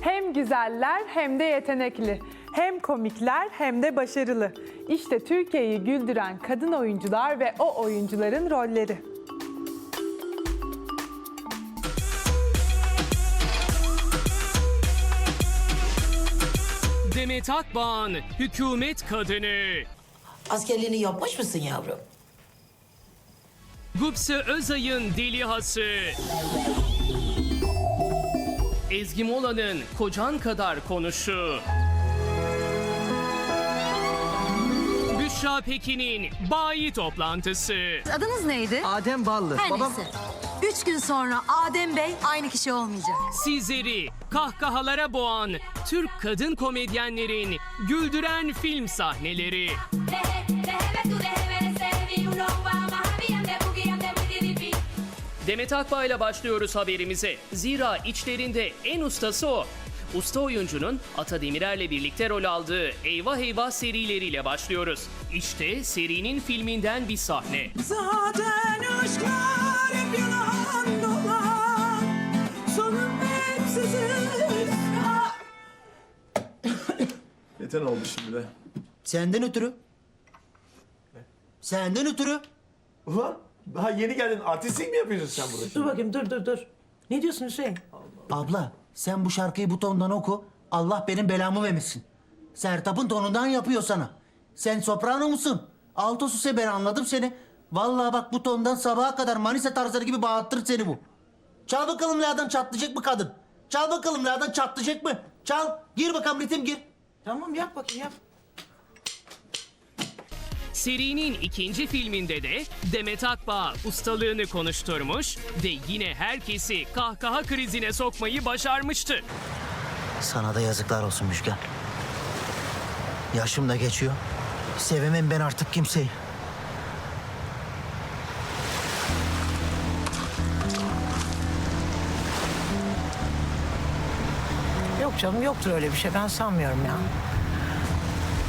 Hem güzeller hem de yetenekli. Hem komikler hem de başarılı. İşte Türkiye'yi güldüren kadın oyuncular ve o oyuncuların rolleri. Demet Akbağ'ın hükümet kadını. Askerliğini yapmış mısın yavrum? Gupse Özay'ın delihası. Ezgi Mola'nın kocan kadar konuşu. Büşra Pekin'in bayi toplantısı. Adınız neydi? Adem Ballı. Her Babam neyse. Üç gün sonra Adem Bey aynı kişi olmayacak. Sizleri kahkahalara boğan Türk kadın komedyenlerin güldüren film sahneleri. Demet Akbağ ile başlıyoruz haberimize. Zira içlerinde en ustası o. Usta oyuncunun Ata Demirer'le birlikte rol aldığı Eyvah Eyvah serileriyle başlıyoruz. İşte serinin filminden bir sahne. Zaten aşklar hep yalan dolan Sonum hep sizin Yeter oldu şimdi de. senden ötürü. Senden ötürü. Ulan daha yeni geldin. Artistlik mi yapıyorsun sen burada Dur şimdi? bakayım dur dur dur Ne diyorsun Hüseyin? Abla sen bu şarkıyı bu tondan oku. Allah benim belamı vermesin. Sertab'ın tonundan yapıyor sana. Sen soprano musun? Altosuse ben anladım seni. Vallahi bak bu tondan sabaha kadar Manisa tarzları gibi bağırtır seni bu. Çal bakalım ladan çatlayacak mı kadın? Çal bakalım ladan çatlayacak mı? Çal. Gir bakalım ritim gir. Tamam yap bakayım yap Serinin ikinci filminde de Demet Akbağ ustalığını konuşturmuş ve yine herkesi kahkaha krizine sokmayı başarmıştı. Sana da yazıklar olsun Müşken. Yaşım da geçiyor. Sevemem ben artık kimseyi. Yok canım yoktur öyle bir şey ben sanmıyorum ya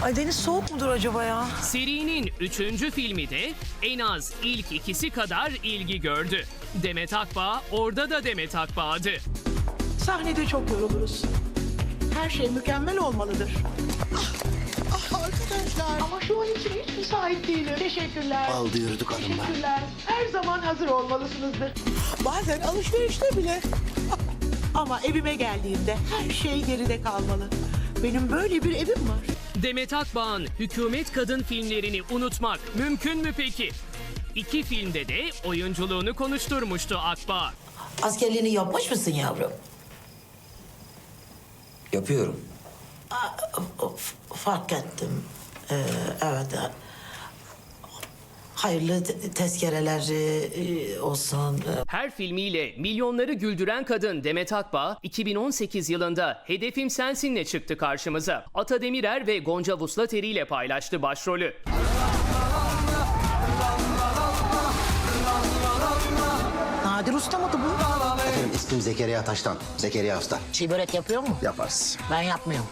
Ay deniz soğuk mudur acaba ya? Serinin üçüncü filmi de en az ilk ikisi kadar ilgi gördü. Demet Akbağ orada da Demet Akbağ'dı. Sahnede çok yoruluruz. Her şey mükemmel olmalıdır. Ah, arkadaşlar. Ama şu an için hiç müsait değilim. Teşekkürler. Aldı yürüdük hanımlar. Teşekkürler. Her zaman hazır olmalısınızdır. Bazen alışverişte bile. Ama evime geldiğimde her şey geride kalmalı. Benim böyle bir evim var Demet Akbağ'ın hükümet kadın filmlerini unutmak mümkün mü peki? İki filmde de oyunculuğunu konuşturmuştu Akbağ. Askerliğini yapmış mısın yavrum? Yapıyorum. F- Fark ettim. Ee, evet. E, Hayırlı te- tezkereler e, olsun. Ee, Her filmiyle milyonları güldüren kadın Demet Akbağ 2018 yılında Hedefim Sensin'le çıktı karşımıza. Ata Demirer ve Gonca Vuslateri ile paylaştı başrolü. Nadir Usta mıydı bu? Efendim ismim Zekeriya Taş'tan. Zekeriya Usta. Çiğ börek yapıyor mu? Yaparız. Ben yapmıyorum.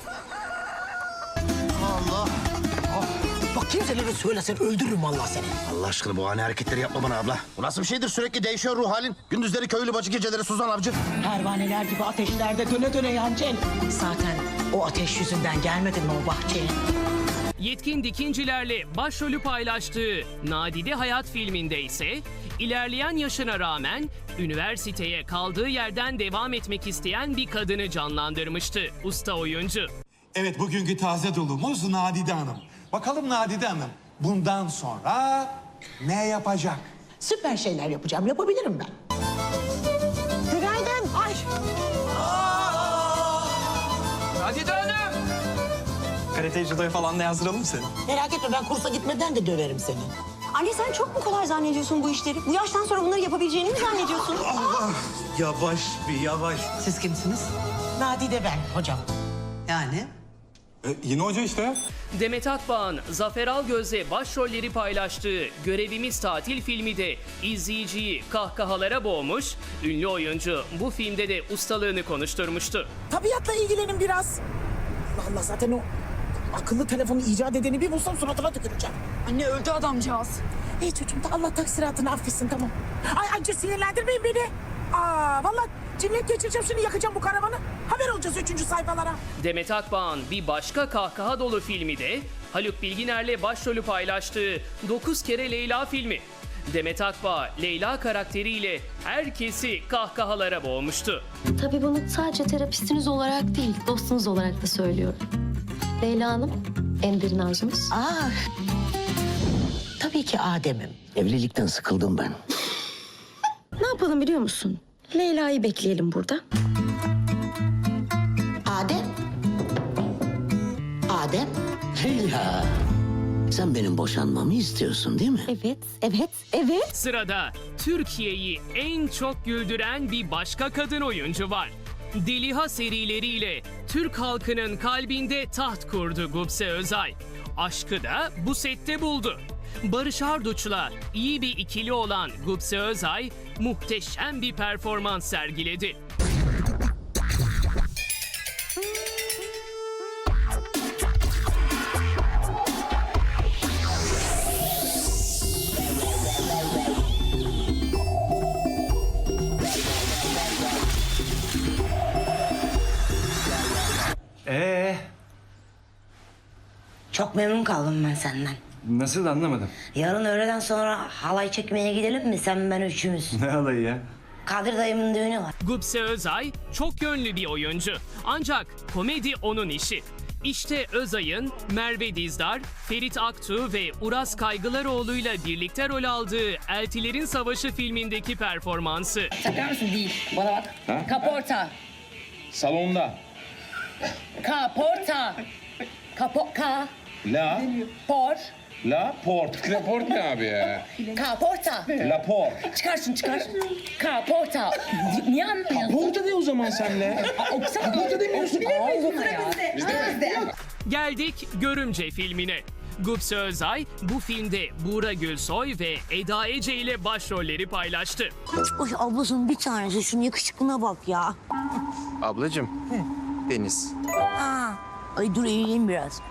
Kimselere söylesen öldürürüm vallahi seni. Allah aşkına bu ani hareketleri yapma bana abla. Bu nasıl bir şeydir sürekli değişiyor ruh halin. Gündüzleri köylü bacı geceleri Suzan avcı. Pervaneler gibi ateşlerde döne döne yancel. Zaten o ateş yüzünden gelmedin mi o bahçeye? Yetkin Dikincilerle başrolü paylaştığı Nadide Hayat filminde ise ilerleyen yaşına rağmen üniversiteye kaldığı yerden devam etmek isteyen bir kadını canlandırmıştı usta oyuncu. Evet bugünkü taze dolumuz Nadide Hanım. Bakalım Nadide Hanım bundan sonra ne yapacak? Süper şeyler yapacağım. Yapabilirim ben. Günaydın. Ay. Nadide Hanım! Karate judoya falan da yazdıralım seni. Merak etme ben kursa gitmeden de döverim seni. Anne sen çok mu kolay zannediyorsun bu işleri? Bu yaştan sonra bunları yapabileceğini mi zannediyorsun? Yavaş bir yavaş. Siz kimsiniz? Nadide ben hocam. Yani? Yine hoca işte. Demet Akbağ'ın Zafer Algöz'le başrolleri paylaştığı Görevimiz Tatil filmi de izleyiciyi kahkahalara boğmuş, ünlü oyuncu bu filmde de ustalığını konuşturmuştu. Tabiatla ilgilenin biraz. Allah Allah zaten o akıllı telefonu icat edeni bir bulsam suratına tüküreceğim. Anne öldü adamcağız. İyi çocuğum da Allah taksiratını affetsin tamam. Ay anca sinirlendirmeyin beni. Aa vallahi cinnet geçireceğim şimdi yakacağım bu karavanı. Haber olacağız üçüncü sayfalara. Demet Akbağ'ın bir başka kahkaha dolu filmi de Haluk Bilginer'le başrolü paylaştığı 9 kere Leyla filmi. Demet Akbağ, Leyla karakteriyle herkesi kahkahalara boğmuştu. Tabii bunu sadece terapistiniz olarak değil, dostunuz olarak da söylüyorum. Leyla Hanım, en derin arzunuz. Aa, tabii ki Adem'im. Evlilikten sıkıldım ben. Ne yapalım biliyor musun? Leyla'yı bekleyelim burada. Adem? Adem? Leyla. Sen benim boşanmamı istiyorsun değil mi? Evet, evet, evet. Sırada Türkiye'yi en çok güldüren bir başka kadın oyuncu var. Deliha serileriyle Türk halkının kalbinde taht kurdu Gupse Özay. Aşkı da bu sette buldu. Barış Arduç'la iyi bir ikili olan Gupse Özay muhteşem bir performans sergiledi. Ee, Çok memnun kaldım ben senden. Nasıl anlamadım. Yarın öğleden sonra halay çekmeye gidelim mi sen ben üçümüz? Ne alayı ya? Kadir dayımın düğünü var. Gupse Özay çok yönlü bir oyuncu. Ancak komedi onun işi. İşte Özay'ın Merve Dizdar, Ferit Aktuğ ve Uras Kaygılaroğlu'yla birlikte rol aldığı Eltilerin Savaşı filmindeki performansı. Takar mısın? Değil. Bana bak. Kaporta. Salonda. Kaporta. Kapo... Ka... La. Por... La port. La port ne abi ya? Kaporta. La port. Çıkar şunu çıkar. Kaporta. Niye anlamıyorsun? Porta de o zaman senle. Kaporta demiyorsun. Geldik Görümce filmine. Gupse Özay bu filmde Buğra Gülsoy ve Eda Ece ile başrolleri paylaştı. Oy ablasının bir tanesi şunun yakışıklığına bak ya. Ablacığım. Deniz. Aa. Ay dur eğileyim biraz.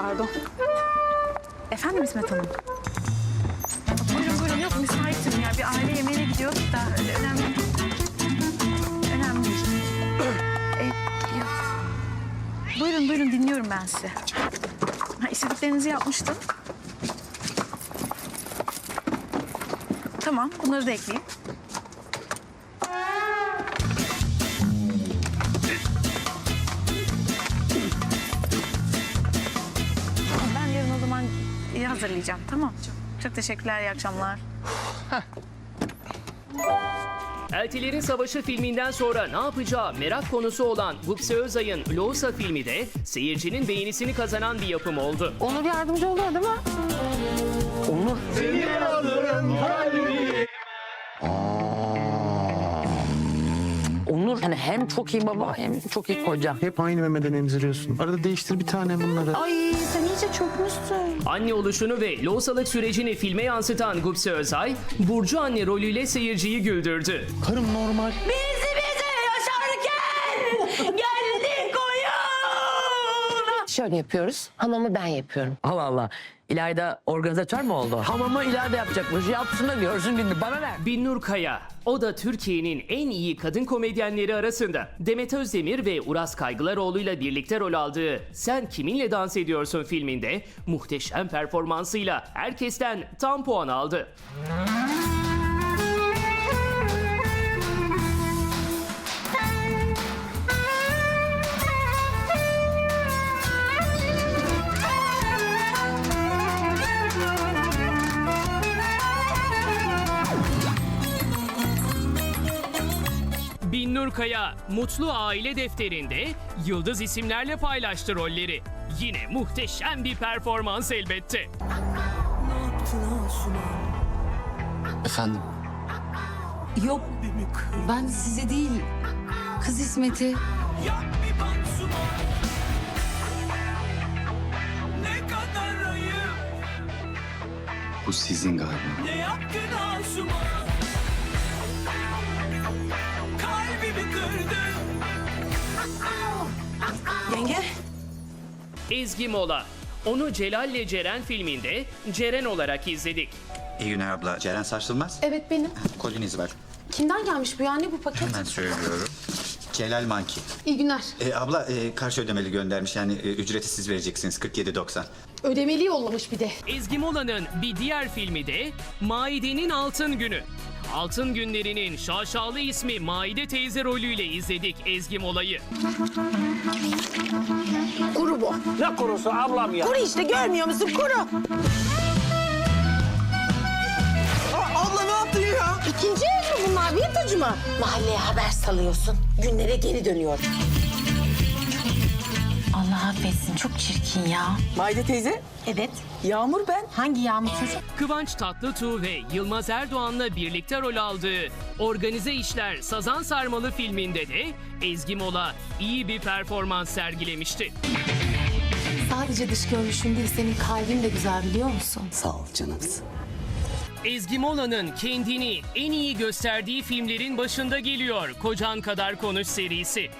Pardon. Efendim İsmet Hanım? Buyurun buyurun yok müsaitim ya. Bir aile yemeğine gidiyorduk da önemli. Önemli. E, yok. Buyurun buyurun dinliyorum ben sizi. Ha, istediklerinizi yapmıştım. Tamam bunları da ekleyeyim. İyi hazırlayacağım. Tamam. Çok, çok teşekkürler. İyi akşamlar. Eltilerin Savaşı filminden sonra ne yapacağı merak konusu olan Gupse Özay'ın Loğusa filmi de seyircinin beğenisini kazanan bir yapım oldu. Onur yardımcı oluyor değil mi? Onur hani hem çok iyi baba hem çok iyi koca. Hep aynı memeden emziriyorsun. Arada değiştir bir tane bunları. Ay sen iyice çökmüşsün. Anne oluşunu ve loğusalık sürecini filme yansıtan Gupse Özay, Burcu anne rolüyle seyirciyi güldürdü. Karım normal. Bizi bize yaşarken geldik oyun. Şöyle yapıyoruz. Hamamı ben yapıyorum. Allah Allah. İlayda organizatör mü oldu? Hamamı İlayda yapacakmış. Yapsın da görsün gününü. Bana ver. Binnur Kaya, o da Türkiye'nin en iyi kadın komedyenleri arasında. Demet Özdemir ve Uras Kaygılaroğlu'yla birlikte rol aldığı Sen Kiminle Dans Ediyorsun filminde muhteşem performansıyla herkesten tam puan aldı. Binnur Kaya, Mutlu Aile Defteri'nde yıldız isimlerle paylaştı rolleri. Yine muhteşem bir performans elbette. Efendim. Yok ben size değil. Kız İsmet'i. Bu sizin galiba. Yenge. Ezgi Mola, onu Celal'le Ceren filminde Ceren olarak izledik. İyi günler abla. Ceren Saçılmaz. Evet benim. Kolinizi ver. Kimden gelmiş bu ya? Ne bu paket? Hemen söylüyorum. Celal Manki. İyi günler. E, abla e, karşı ödemeli göndermiş yani e, ücreti siz vereceksiniz 47.90. Ödemeli yollamış bir de. Ezgi Mola'nın bir diğer filmi de Maide'nin Altın Günü. Altın Günleri'nin şaşalı ismi Maide teyze rolüyle izledik Ezgi Mola'yı. Kuru bu. Ne kurusu ablam ya? Kuru işte görmüyor musun kuru? abla ne yaptın ya? İkinci ev mi bunlar bir yatırıcı mı? Mahalleye haber salıyorsun. Günlere geri dönüyor. Affetsin çok çirkin ya. Mayde teyze. Evet. Yağmur ben. Hangi yağmur çocuk? Kıvanç Tatlıtuğ ve Yılmaz Erdoğan'la birlikte rol aldığı Organize İşler Sazan Sarmalı filminde de Ezgi Mola iyi bir performans sergilemişti. Sadece dış görünüşün değil senin kalbin de güzel biliyor musun? Sağ ol canımsın. Ezgi Mola'nın kendini en iyi gösterdiği filmlerin başında geliyor Kocan Kadar Konuş serisi.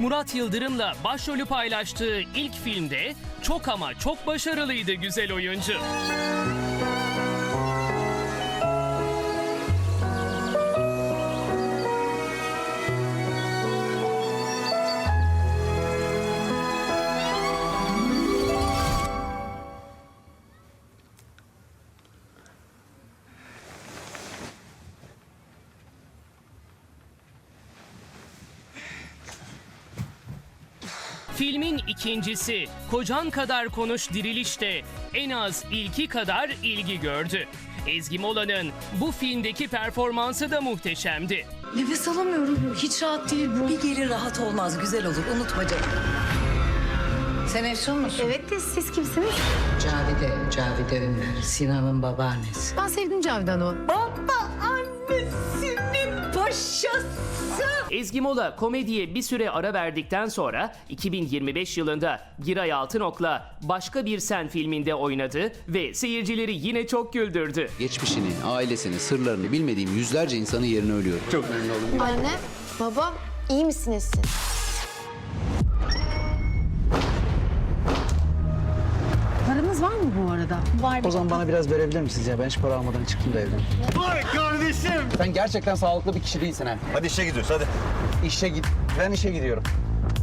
Murat Yıldırım'la başrolü paylaştığı ilk filmde çok ama çok başarılıydı güzel oyuncu. Filmin ikincisi Kocan Kadar Konuş Diriliş de en az ilki kadar ilgi gördü. Ezgi Mola'nın bu filmdeki performansı da muhteşemdi. Nefes alamıyorum. Hiç rahat değil bu. Bir geri rahat olmaz güzel olur unutma canım. Sen Efsun musun? Evet de siz kimsiniz? Cavide, Cavide Ünver. Sinan'ın babaannesi. Ben sevdim Cavidan'ı. Ezgi Mola komediye bir süre ara verdikten sonra 2025 yılında Giray Altınok'la Başka Bir Sen filminde oynadı ve seyircileri yine çok güldürdü. Geçmişini, ailesini, sırlarını bilmediğim yüzlerce insanın yerine ölüyorum. Çok Anne, baba iyi misiniz siz? Paranız var mı bu arada? Var. O zaman bana biraz verebilir misiniz ya? Ben hiç para almadan çıktım da evden. Vay kardeşim. Sen gerçekten sağlıklı bir kişi değilsin ha. Hadi işe gidiyoruz hadi. İşe git. Ben işe gidiyorum.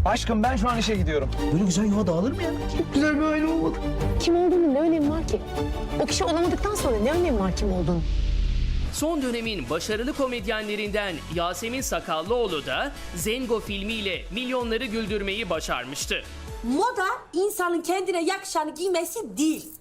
Aşkım ben şu an işe gidiyorum. Böyle güzel yuva dağılır mı ya? Çok güzel bir aile olmadı. Kim olduğunun ne önemi var ki? O kişi olamadıktan sonra ne önemi var kim olduğunu? Son dönemin başarılı komedyenlerinden Yasemin Sakallıoğlu da Zengo filmiyle milyonları güldürmeyi başarmıştı. Moda insanın kendine yakışanı giymesi değil.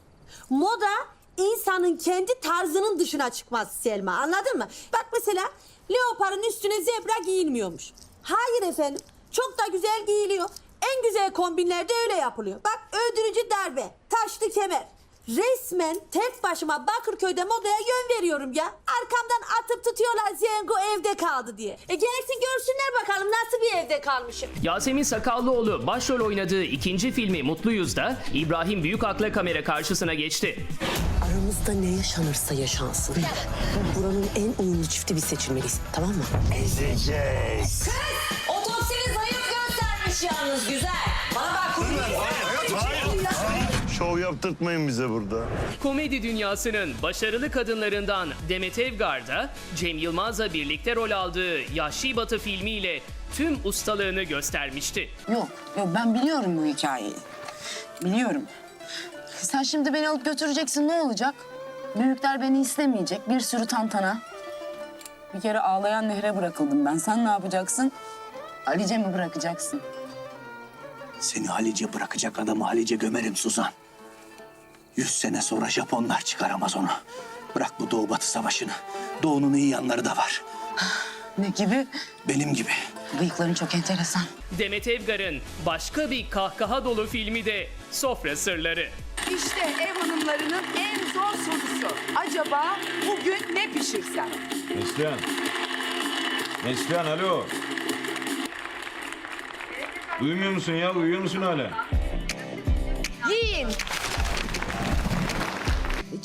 Moda insanın kendi tarzının dışına çıkması Selma anladın mı? Bak mesela leoparın üstüne zebra giyilmiyormuş. Hayır efendim çok da güzel giyiliyor. En güzel kombinler de öyle yapılıyor. Bak öldürücü darbe, taşlı kemer. Resmen tek başıma Bakırköy'de modaya yön veriyorum ya. Arkamdan atıp tutuyorlar Zengo evde kaldı diye. E gelsin görsünler bakalım nasıl bir evde kalmışım. Yasemin Sakallıoğlu başrol oynadığı ikinci filmi Mutluyuz da İbrahim Büyükak'la kamera karşısına geçti. Aramızda ne yaşanırsa yaşansın. Buranın en uyumlu çifti biz seçilmeliyiz. Tamam mı? Ezeceğiz. Otopsinin zayıf göstermiş yalnız güzel. Şov yaptırtmayın bize burada. Komedi dünyasının başarılı kadınlarından Demet Evgar da Cem Yılmaz'la birlikte rol aldığı Yahşi Batı filmiyle tüm ustalığını göstermişti. Yok, yok ben biliyorum bu hikayeyi. Biliyorum. Sen şimdi beni alıp götüreceksin ne olacak? Büyükler beni istemeyecek. Bir sürü tantana. Bir kere ağlayan nehre bırakıldım ben. Sen ne yapacaksın? Alice mi bırakacaksın? Seni Halice bırakacak adamı Halice gömerim Suzan. Yüz sene sonra Japonlar çıkaramaz onu. Bırak bu Doğu Batı savaşını. Doğu'nun iyi yanları da var. Ne gibi? Benim gibi. Bıyıkların çok enteresan. Demet Evgar'ın başka bir kahkaha dolu filmi de Sofra Sırları. İşte ev hanımlarının en zor sorusu. Acaba bugün ne pişirsem? Neslihan. Neslihan alo. Uyumuyor musun ya? Uyuyor musun hala? Yiyin.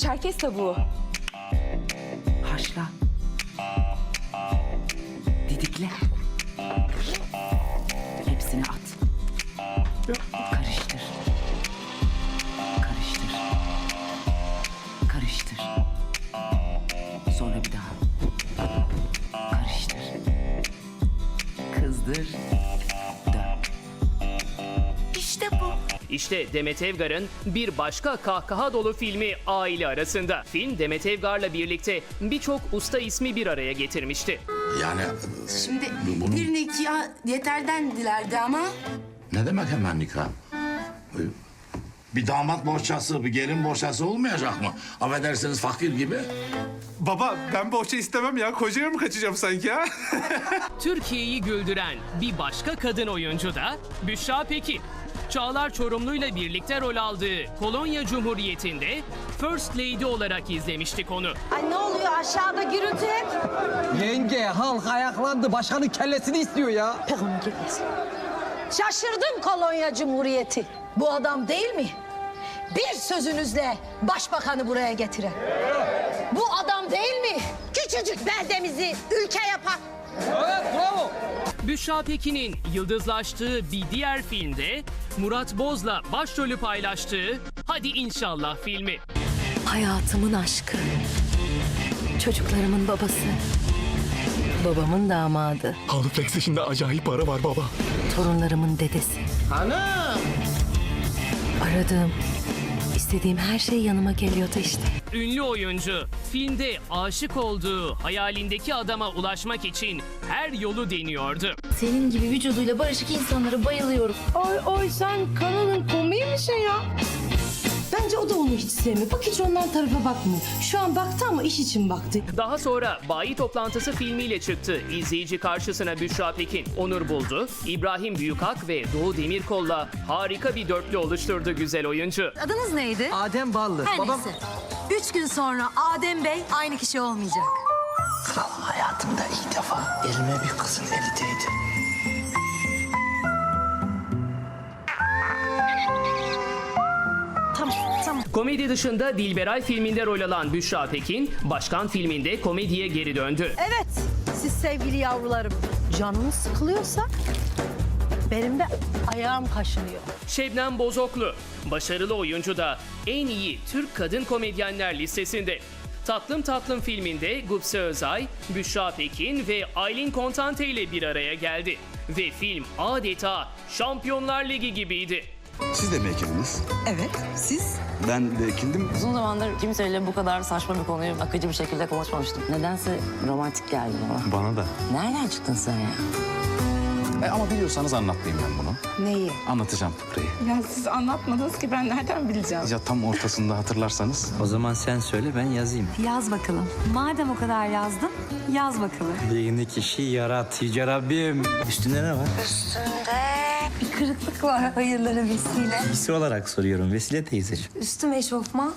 Çerkez tavuğu. Haşla. Didikle. Hepsini at. Karıştır. Karıştır. Karıştır. Sonra bir daha. Karıştır. Kızdır. İşte Demet Evgar'ın bir başka kahkaha dolu filmi Aile Arasında. Film Demet Evgar'la birlikte birçok usta ismi bir araya getirmişti. Yani Şimdi Bunu- bir nikah yeterden dilerdi ama... ne demek hemen nikah? Bir damat bohçası, bir gelin bohçası olmayacak mı? Affedersiniz fakir gibi. Baba ben bohça istemem ya. Kocaya mı kaçacağım sanki ha? Türkiye'yi güldüren bir başka kadın oyuncu da Büşra Pekin. Çağlar Çorumlu'yla birlikte rol aldığı Kolonya Cumhuriyeti'nde First Lady olarak izlemiştik onu. Ay ne oluyor aşağıda gürültü hep. Yenge halk ayaklandı. Başkanın kellesini istiyor ya. Şaşırdım kolonya cumhuriyeti. Bu adam değil mi? Bir sözünüzle başbakanı buraya getiren. Bu adam değil mi? Küçücük beldemizi ülke yapan. Evet bravo. Büşra Pekin'in yıldızlaştığı bir diğer filmde Murat Boz'la başrolü paylaştığı Hadi İnşallah filmi. Hayatımın aşkı. Çocuklarımın babası. Babamın damadı. Halı PlayStation'da acayip para var baba. Torunlarımın dedesi. Hanım. Aradığım, istediğim her şey yanıma geliyordu işte. Ünlü oyuncu filmde aşık olduğu hayalindeki adama ulaşmak için her yolu deniyordu. Senin gibi vücuduyla barışık insanlara bayılıyorum. Ay ay sen kanalın komiği misin ya? Bence o da onu hiç sevmiyor. Bak hiç ondan tarafa bakmıyor. Şu an baktı ama iş için baktı. Daha sonra Bayi Toplantısı filmiyle çıktı. İzleyici karşısına Büşra Pekin, Onur Buldu, İbrahim Büyükak ve Doğu Demirkol'la harika bir dörtlü oluşturdu güzel oyuncu. Adınız neydi? Adem Ballı. Her Babam neyse. Üç gün sonra Adem Bey aynı kişi olmayacak. Kral hayatımda ilk defa elime bir kızın eli değdi. Komedi dışında Dilberay filminde rol alan Büşra Pekin, Başkan filminde komediye geri döndü. Evet siz sevgili yavrularım. Canınız sıkılıyorsa benim de ayağım kaşınıyor. Şebnem Bozoklu, başarılı oyuncu da en iyi Türk kadın komedyenler listesinde. Tatlım Tatlım filminde Gupse Özay, Büşra Pekin ve Aylin Kontante ile bir araya geldi. Ve film adeta Şampiyonlar Ligi gibiydi. Siz de mi ekildiniz? Evet, siz? Ben de ekildim. Uzun zamandır kimseyle bu kadar saçma bir konuyu akıcı bir şekilde konuşmamıştım. Nedense romantik geldi bana. Bana da. Nereden çıktın sen ya? E, ama biliyorsanız anlatmayayım ben bunu. Neyi? Anlatacağım fıkrayı. Ya siz anlatmadınız ki ben nereden bileceğim? Ya tam ortasında hatırlarsanız. O zaman sen söyle ben yazayım. Yaz bakalım. Madem o kadar yazdın, yaz bakalım. Yeni kişi yarat Yüce Rabbim. Üstünde ne var? Üstünde bir kırıklık var hayırlara vesile. Giysi olarak soruyorum Vesile teyzeciğim. Üstüm eşofman,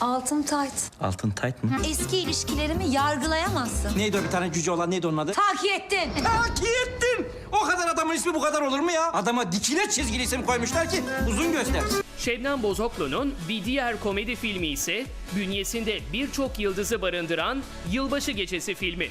altım tayt. Altın tayt mı? Eski ilişkilerimi yargılayamazsın. Neydi o bir tane cüce olan neydi onun adı? Takip ettin. Takip ettim. O kadar adamın ismi bu kadar olur mu ya? Adama dikine çizgili isim koymuşlar ki uzun göstersin. Şebnem Bozoklu'nun bir diğer komedi filmi ise bünyesinde birçok yıldızı barındıran Yılbaşı Gecesi filmi.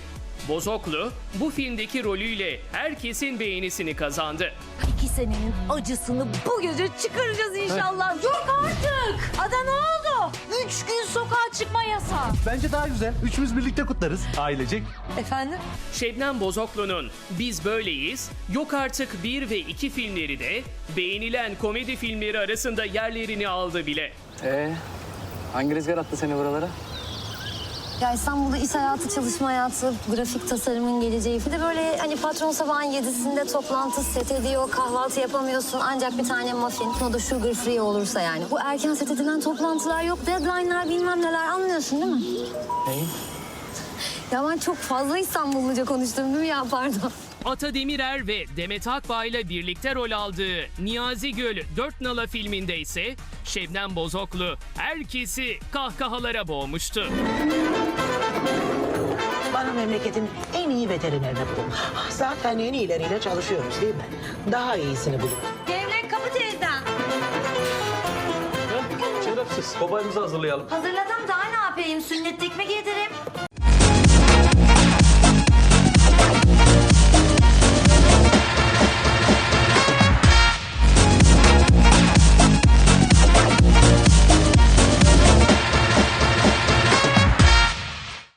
Bozoklu bu filmdeki rolüyle herkesin beğenisini kazandı. İki senenin acısını bu gece çıkaracağız inşallah. Yok artık. Ada ne oldu? Üç gün sokağa çıkma yasağı. Bence daha güzel. Üçümüz birlikte kutlarız ailecek. Efendim? Şebnem Bozoklu'nun Biz Böyleyiz, Yok Artık 1 ve 2 filmleri de beğenilen komedi filmleri arasında yerlerini aldı bile. Ee, hangi rüzgar attı seni buralara? Ya İstanbul'da iş hayatı, çalışma hayatı, grafik tasarımın geleceği. Bir de böyle hani patron sabahın yedisinde toplantı set ediyor, kahvaltı yapamıyorsun. Ancak bir tane muffin, o da sugar free olursa yani. Bu erken set edilen toplantılar yok, deadline'lar bilmem neler anlıyorsun değil mi? Neyi? Ya ben çok fazla İstanbulluca konuştum değil mi ya pardon. Ata Demirer ve Demet Akbağ ile birlikte rol aldığı Niyazi Göl 4 Nala filminde ise Şebnem Bozoklu herkesi kahkahalara boğmuştu. Bana memleketin en iyi veterinerini bulun. Zaten en iyileriyle çalışıyoruz değil mi? Daha iyisini bulun. Devlet kapı teyzem. Şerefsiz. Babayımızı hazırlayalım. Hazırladım daha ne yapayım? Sünnet tekme yedireyim.